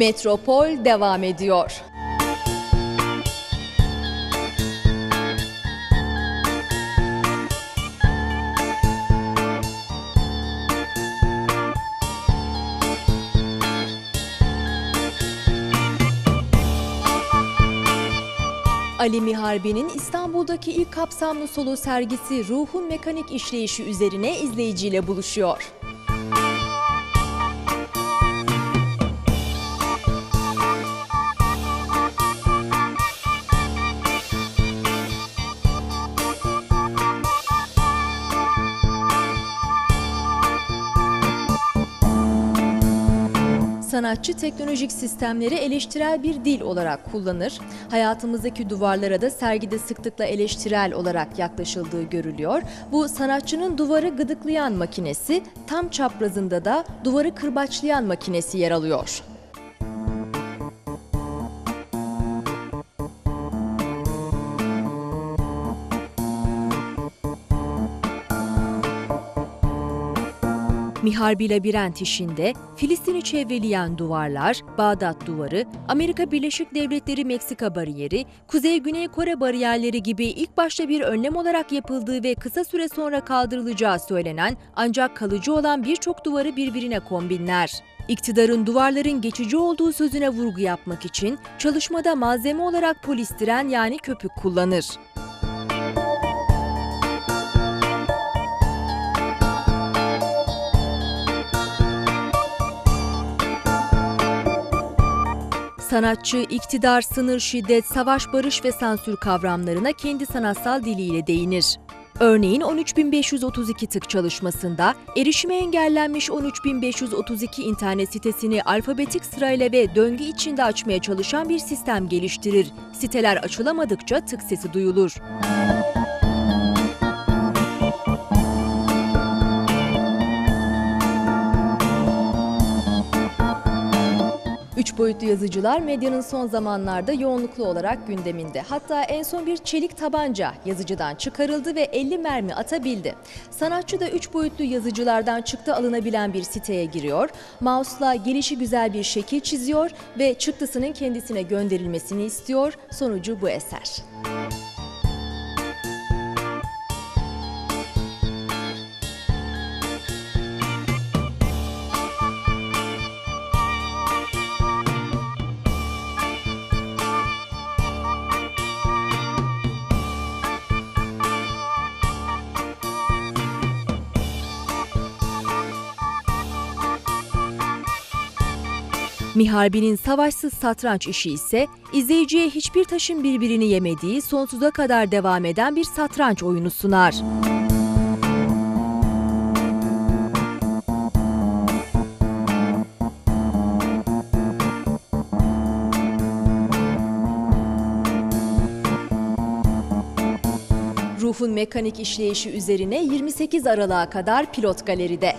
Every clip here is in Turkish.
Metropol devam ediyor. Ali Miharbi'nin İstanbul'daki ilk kapsamlı solo sergisi ruhun mekanik işleyişi üzerine izleyiciyle buluşuyor. Sanatçı teknolojik sistemleri eleştirel bir dil olarak kullanır. Hayatımızdaki duvarlara da sergide sıklıkla eleştirel olarak yaklaşıldığı görülüyor. Bu sanatçının duvarı gıdıklayan makinesi, tam çaprazında da duvarı kırbaçlayan makinesi yer alıyor. Miharbi labirent işinde Filistin'i çevreleyen duvarlar, Bağdat Duvarı, Amerika Birleşik Devletleri Meksika bariyeri, Kuzey-Güney Kore bariyerleri gibi ilk başta bir önlem olarak yapıldığı ve kısa süre sonra kaldırılacağı söylenen ancak kalıcı olan birçok duvarı birbirine kombinler. İktidarın duvarların geçici olduğu sözüne vurgu yapmak için çalışmada malzeme olarak polistiren yani köpük kullanır. Sanatçı, iktidar, sınır, şiddet, savaş, barış ve sansür kavramlarına kendi sanatsal diliyle değinir. Örneğin 13532 tık çalışmasında erişime engellenmiş 13532 internet sitesini alfabetik sırayla ve döngü içinde açmaya çalışan bir sistem geliştirir. Siteler açılamadıkça tık sesi duyulur. Üç boyutlu yazıcılar medyanın son zamanlarda yoğunluklu olarak gündeminde. Hatta en son bir çelik tabanca yazıcıdan çıkarıldı ve 50 mermi atabildi. Sanatçı da üç boyutlu yazıcılardan çıktı alınabilen bir siteye giriyor. Mouse'la gelişi güzel bir şekil çiziyor ve çıktısının kendisine gönderilmesini istiyor. Sonucu bu eser. Miharbi'nin savaşsız satranç işi ise izleyiciye hiçbir taşın birbirini yemediği sonsuza kadar devam eden bir satranç oyunu sunar. Ruhun mekanik işleyişi üzerine 28 Aralık'a kadar pilot galeride.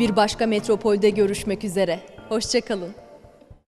Bir başka metropolde görüşmek üzere. Hoşçakalın.